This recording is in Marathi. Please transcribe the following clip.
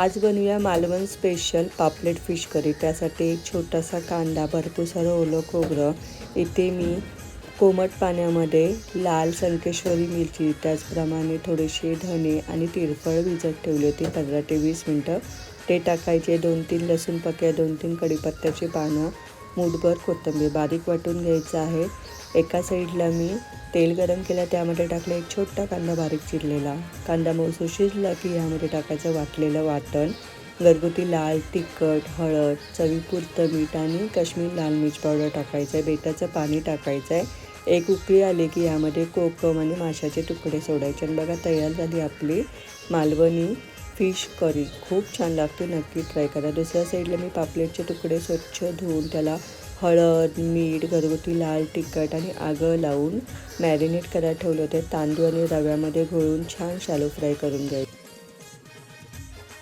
आज बनवूया मालवण स्पेशल पापलेट फिश करी त्यासाठी एक छोटासा कांदा भरपूर सारं ओलं खोबरं इथे मी कोमट पाण्यामध्ये लाल संकेश्वरी मिरची त्याचप्रमाणे थोडेसे धने आणि तिरफळ भिजत ठेवली होती. पंधरा ते वीस मिनटं ते टाकायचे. दोन तीन लसूण पक्या दोन तीन कढीपत्त्याची पानं मूठभर कोथिंबीर. बारीक वाटून घ्यायचं आहे. एका साईडला मी तेल गरम केलं त्यामध्ये टाकलं एक छोटा कांदा बारीक चिरलेला. कांदा मऊसू शिजला की यामध्ये टाकायचं वाटलेलं वाटण. घरगुती लाल तिखट हळद चवीपुरतं मीठ आणि काश्मीर लाल मिरच पावडर टाकायचं आहे बेटाचं पाणी टाकायचं आहे एक उकळी आली की यामध्ये कोकम आणि माशाचे तुकडे सोडायचे. आणि बघा तयार झाली आपली मालवणी फिश करी. खूप छान लागते नक्की ट्राय करा. दुसऱ्या साईडला मी पापलेटचे तुकडे स्वच्छ धुवून त्याला हळद मीठ घरगुती लाल तिखट आणि आगं लावून मॅरिनेट करायला ठेवले होते. तांदूळ आणि रव्यामध्ये घोळून छान शालो फ्राय करून घ्यायचे.